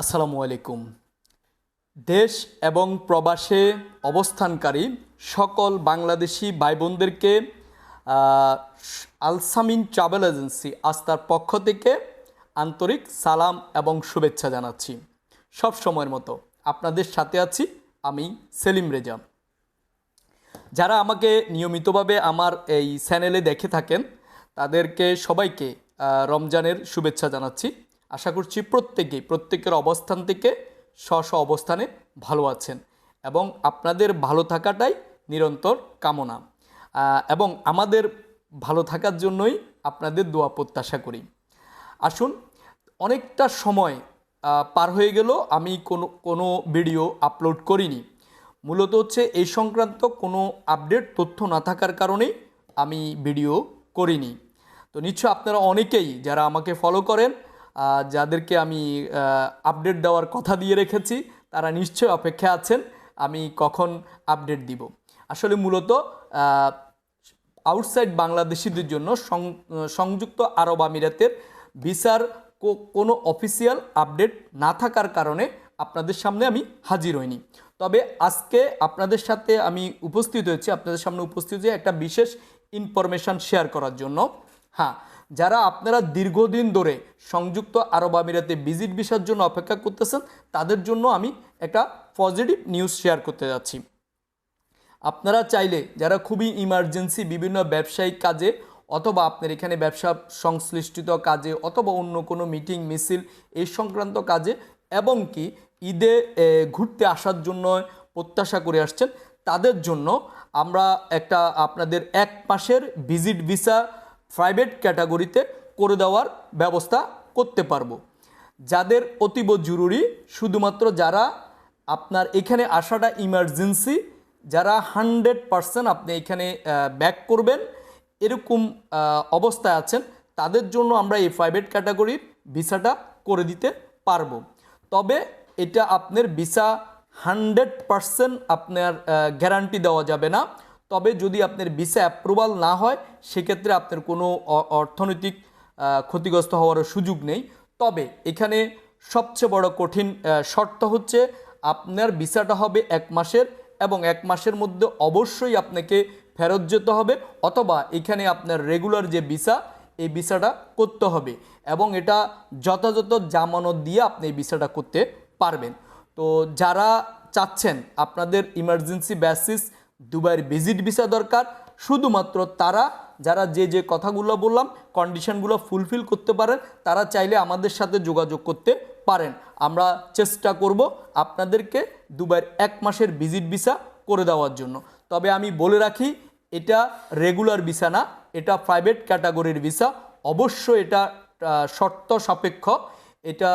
আসসালামু আলাইকুম। দেশ এবং প্রবাসে অবস্থানকারী সকল বাংলাদেশি ভাই বোনদেরকে আলসামিন ট্রাভেল এজেন্সি আস্থার পক্ষ থেকে আন্তরিক সালাম এবং শুভেচ্ছা জানাচ্ছি। সব সময়ের মতো আপনাদের সাথে আছি আমি সেলিম রেজা। যারা আমাকে নিয়মিতভাবে আমার এই চ্যানেলে দেখে থাকেন, তাদেরকে সবাইকে রমজানের শুভেচ্ছা জানাচ্ছি। আশা করছি প্রত্যেকেই, প্রত্যেকের অবস্থান থেকে স্ব স্ব অবস্থানে ভালো আছেন এবং আপনাদের ভালো থাকাটাই নিরন্তর কামনা। এবং আমাদের ভালো থাকার জন্যই আপনাদের দোয়া প্রত্যাশা করি। আসুন, অনেকটা সময় পার হয়ে গেল, আমি কোনো কোনো ভিডিও আপলোড করিনি। মূলত হচ্ছে এই সংক্রান্ত কোনো আপডেট, তথ্য না থাকার কারণেই আমি ভিডিও করিনি। তো নিশ্চয় আপনারা অনেকেই যারা আমাকে ফলো করেন যাদেরকে আমি আপডেট দেওয়ার কথা দিয়ে রেখেছি, তারা নিশ্চয় অপেক্ষা আছেন, আমি কখন আপডেট দিব। আসলে মূলত আউটসাইড বাংলাদেশিদের জন্য সংযুক্ত আরব আমিরাতের ভিসার কোনো অফিসিয়াল আপডেট না থাকার কারণে আপনাদের সামনে আমি হাজির হইনি। তবে আজকে আপনাদের সাথে আমি উপস্থিত হয়েছি, আপনাদের সামনে উপস্থিত হয়ে একটা বিশেষ ইনফরমেশান শেয়ার করার জন্য। হ্যাঁ যারা আপনারা দীর্ঘদিন ধরে সংযুক্ত আরব আমিরাতে ভিজিট ভিসার জন্য অপেক্ষা করতেছেন, তাদের জন্য আমি একটা পজিটিভ নিউজ শেয়ার করতে যাচ্ছি। আপনারা চাইলে যারা খুবই ইমার্জেন্সি বিভিন্ন ব্যবসায়িক কাজে অথবা আপনার এখানে ব্যবসা সংশ্লিষ্টিত কাজে অথবা অন্য কোনো মিটিং মিছিল এই সংক্রান্ত কাজে এবং কি ঈদে ঘুরতে আসার জন্য প্রত্যাশা করে আসছেন, তাদের জন্য আমরা একটা আপনাদের এক মাসের ভিজিট ভিসা প্রাইভেট ক্যাটাগরিতে করে দেওয়ার ব্যবস্থা করতে পারব। যাদের অতীব জরুরি, শুধুমাত্র যারা আপনার এখানে আসাটা ইমার্জেন্সি যারা হান্ড্রেড পারসেন্ট আপনি এখানে ব্যাক করবেন, এরকম অবস্থায় আছেন, তাদের জন্য আমরা এই প্রাইভেট ক্যাটাগরির ভিসাটা করে দিতে পারব। তবে এটা আপনার ভিসা হান্ড্রেড পারসেন্ট আপনার গ্যারান্টি দেওয়া যাবে না। তবে যদি আপনার ভিসা অ্যাপ্রুভাল না হয়, সেক্ষেত্রে আপনার কোনো অর্থনৈতিক ক্ষতিগ্রস্ত হওয়ারও সুযোগ নেই। তবে এখানে সবচেয়ে বড় কঠিন শর্ত হচ্ছে আপনার ভিসাটা হবে এক মাসের এবং এক মাসের মধ্যে অবশ্যই আপনাকে ফেরত যেতে হবে অথবা এখানে আপনার রেগুলার যে ভিসা, এই ভিসাটা করতে হবে এবং এটা যথাযথ জামানত দিয়ে আপনি এই ভিসাটা করতে পারবেন। তো যারা চাচ্ছেন আপনাদের ইমার্জেন্সি বেসিস দুবাইয়ের ভিজিট ভিসা দরকার। শুধুমাত্র তারা, যারা যে যে কথাগুলো বললাম কন্ডিশনগুলো ফুলফিল করতে পারেন, তারা চাইলে আমাদের সাথে যোগাযোগ করতে পারেন। আমরা চেষ্টা করব আপনাদেরকে দুবাইয়ের এক মাসের ভিজিট ভিসা করে দেওয়ার জন্য। তবে আমি বলে রাখি, এটা রেগুলার ভিসা না, এটা প্রাইভেট ক্যাটাগরির ভিসা। অবশ্য এটা শর্ত সাপেক্ষ। এটা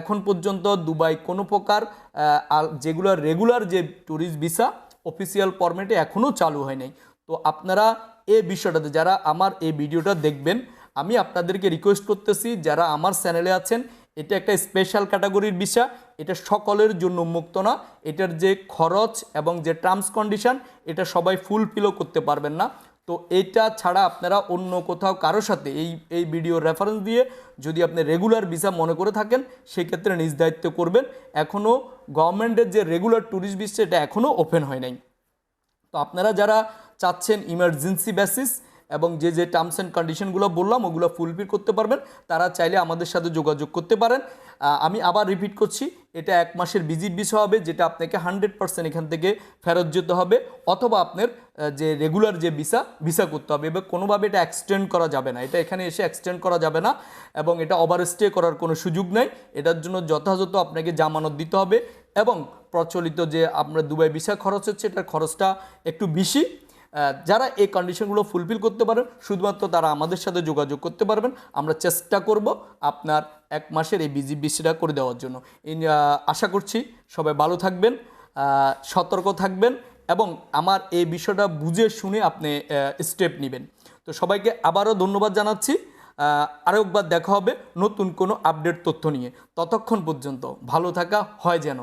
এখন পর্যন্ত দুবাই কোনো প্রকার যেগুলো রেগুলার যে ট্যুরিস্ট ভিসা অফিসিয়াল ফর্মেটে এখনও চালু হয় নাই। তো আপনারা এ বিষয়টাতে যারা আমার এই ভিডিওটা দেখবেন, আমি আপনাদেরকে রিকোয়েস্ট করতেছি, যারা আমার চ্যানেলে আছেন, এটা একটা স্পেশাল ক্যাটাগরির বিষয়, এটা সকলের জন্য মুক্ত না, এটার যে খরচ এবং যে টার্মস কন্ডিশন এটা সবাই ফুলফিলও করতে পারবেন না। তো এটা ছাড়া আপনারা অন্য কোথাও কারোর সাথে এই এই ভিডিওর রেফারেন্স দিয়ে যদি আপনি রেগুলার ভিসা মনে করে থাকেন, সেক্ষেত্রে নিজ দায়িত্ব করবেন এখনও গভর্নমেন্টের যে রেগুলার ট্যুরিস্ট ভিসা এটা এখনও ওপেন হয় নাই। তো আপনারা যারা চাচ্ছেন ইমার্জেন্সি বেসিস এবং যে যে টার্মস অ্যান্ড কন্ডিশনগুলো বললাম, ওগুলো ফুলফিল করতে পারবেন। তারা চাইলে আমাদের সাথে যোগাযোগ করতে পারেন। আমি আবার রিপিট করছি, এটা এক মাসের ভিজিট বিষয় হবে, যেটা আপনাকে হান্ড্রেড পার্সেন্ট এখান থেকে ফেরত যেতে হবে, অথবা আপনার যে রেগুলার যে ভিসা ভিসা করতে হবে এবং কোনোভাবে এটা এক্সটেন্ড করা যাবে না, এটা এখানে এসে এক্সটেন্ড করা যাবে না, এবং এটা ওভার স্টে করার কোনো সুযোগ নেই, এটার জন্য যথাযথ আপনাকে জামানত দিতে হবে, এবং প্রচলিত যে আপনার দুবাই ভিসা খরচ হচ্ছে, এটার খরচটা একটু বেশি যারা এই কন্ডিশনগুলো ফুলফিল করতে পারেন, শুধুমাত্র তারা আমাদের সাথে যোগাযোগ করতে পারবেন, আমরা চেষ্টা করব আপনার এক মাসের এই বিজি বিসিটা করে দেওয়ার জন্য। আশা করছি সবাই ভালো থাকবেন সতর্ক থাকবেন এবং আমার এই বিষয়টা বুঝে শুনে আপনি স্টেপ নেবেন। তো সবাইকে আবারও ধন্যবাদ জানাচ্ছি। আরেকবার দেখা হবে নতুন কোনো আপডেট তথ্য নিয়ে। ততক্ষণ পর্যন্ত ভালো থাকা, হয় যেন।